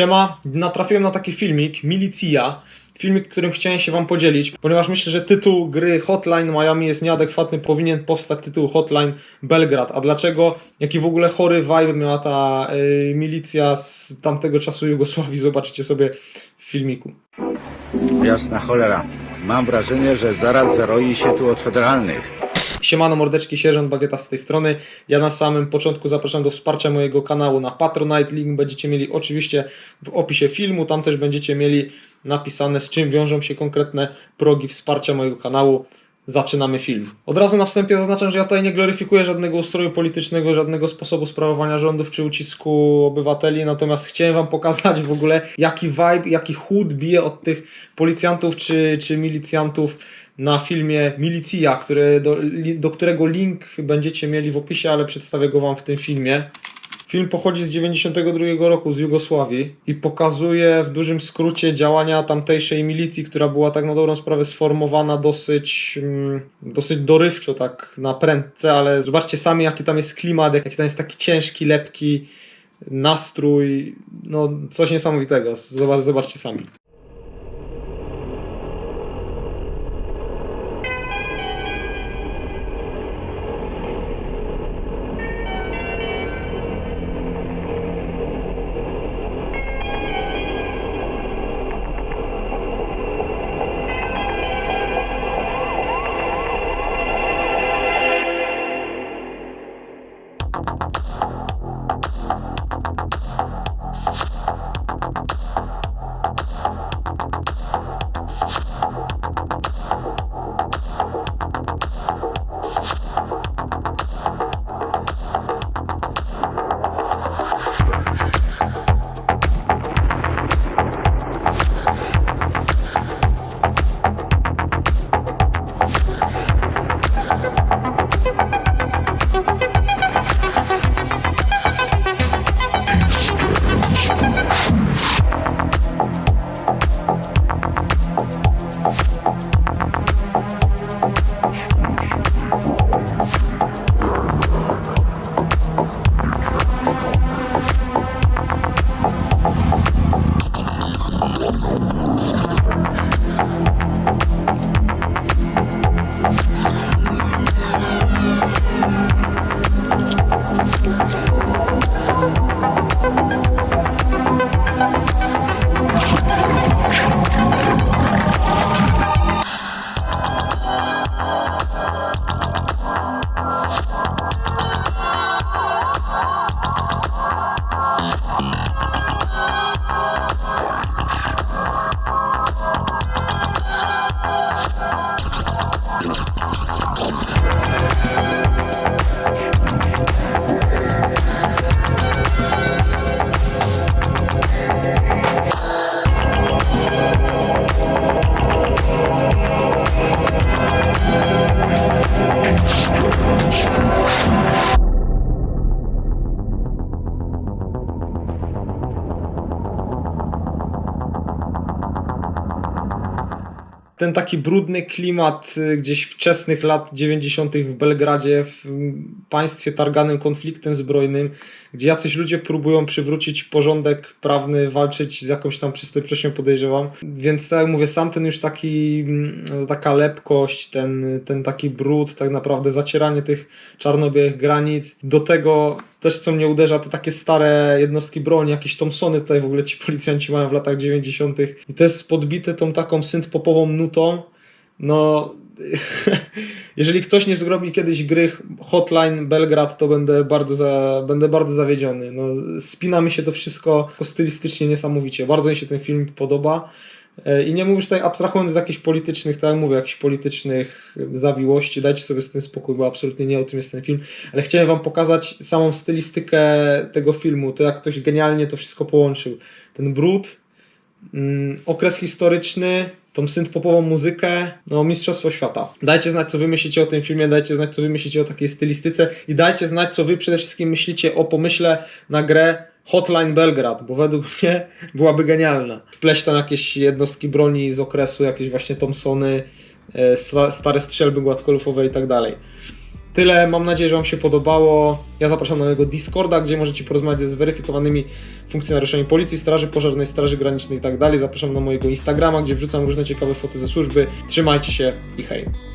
Siema, natrafiłem na taki filmik, Milicja. Filmik, którym chciałem się Wam podzielić, ponieważ myślę, że tytuł gry Hotline Miami jest nieadekwatny, powinien powstać tytuł Hotline Belgrad. A dlaczego? Jaki w ogóle chory vibe miała ta y, milicja z tamtego czasu Jugosławii, zobaczycie sobie w filmiku. Jasna cholera. Mam wrażenie, że zaraz zaroi się tu od federalnych. Siemano mordeczki, sierżant Bagieta z tej strony. Ja na samym początku zapraszam do wsparcia mojego kanału na Patronite. Link będziecie mieli oczywiście w opisie filmu. Tam też będziecie mieli napisane z czym wiążą się konkretne progi wsparcia mojego kanału. Zaczynamy film. Od razu na wstępie zaznaczam, że ja tutaj nie gloryfikuję żadnego ustroju politycznego, żadnego sposobu sprawowania rządów czy ucisku obywateli, natomiast chciałem Wam pokazać w ogóle jaki vibe, jaki chłód bije od tych policjantów czy, czy milicjantów na filmie Milicja, który, do, do którego link będziecie mieli w opisie, ale przedstawię go Wam w tym filmie. Film pochodzi z 92 roku z Jugosławii i pokazuje w dużym skrócie działania tamtejszej milicji, która była tak na dobrą sprawę sformowana dosyć, mm, dosyć dorywczo, tak na prędce, ale zobaczcie sami jaki tam jest klimat, jaki tam jest taki ciężki, lepki nastrój, no coś niesamowitego, Zobacz, zobaczcie sami. Ten taki brudny klimat y, gdzieś wczesnych lat 90. w Belgradzie, w państwie targanym konfliktem zbrojnym, gdzie jacyś ludzie próbują przywrócić porządek prawny, walczyć z jakąś tam przestępczością, podejrzewam. Więc tak jak mówię, sam ten już taki, mm, taka lepkość, ten, ten taki brud, tak naprawdę zacieranie tych czarno-białych granic, do tego też co mnie uderza, to takie stare jednostki broni, jakieś Thompsony tutaj w ogóle ci policjanci mają w latach 90. I to jest podbite tą taką synth-popową nutą. No, jeżeli ktoś nie zrobi kiedyś gry Hotline Belgrad, to będę bardzo, za, będę bardzo zawiedziony. No, spina mi się to wszystko stylistycznie niesamowicie. Bardzo mi się ten film podoba. E, I nie mówisz tutaj abstrahując z jakichś politycznych, tak jak mówię, jakichś politycznych zawiłości, dajcie sobie z tym spokój, bo absolutnie nie o tym jest ten film, ale chciałem wam pokazać samą stylistykę tego filmu, to jak ktoś genialnie to wszystko połączył. Ten brud, mm, okres historyczny, tą synth-popową muzykę, no mistrzostwo świata. Dajcie znać, co wy myślicie o tym filmie, dajcie znać, co wy myślicie o takiej stylistyce i dajcie znać, co wy przede wszystkim myślicie o pomyśle na grę Hotline Belgrad, bo według mnie byłaby genialna. Wpleść tam jakieś jednostki broni z okresu, jakieś właśnie Thompsony, e, sta- stare strzelby gładkolufowe i tak dalej. Tyle, mam nadzieję, że Wam się podobało. Ja zapraszam na mojego Discorda, gdzie możecie porozmawiać ze zweryfikowanymi funkcjonariuszami Policji, Straży Pożarnej, Straży Granicznej i tak dalej. Zapraszam na mojego Instagrama, gdzie wrzucam różne ciekawe foty ze służby. Trzymajcie się i hej.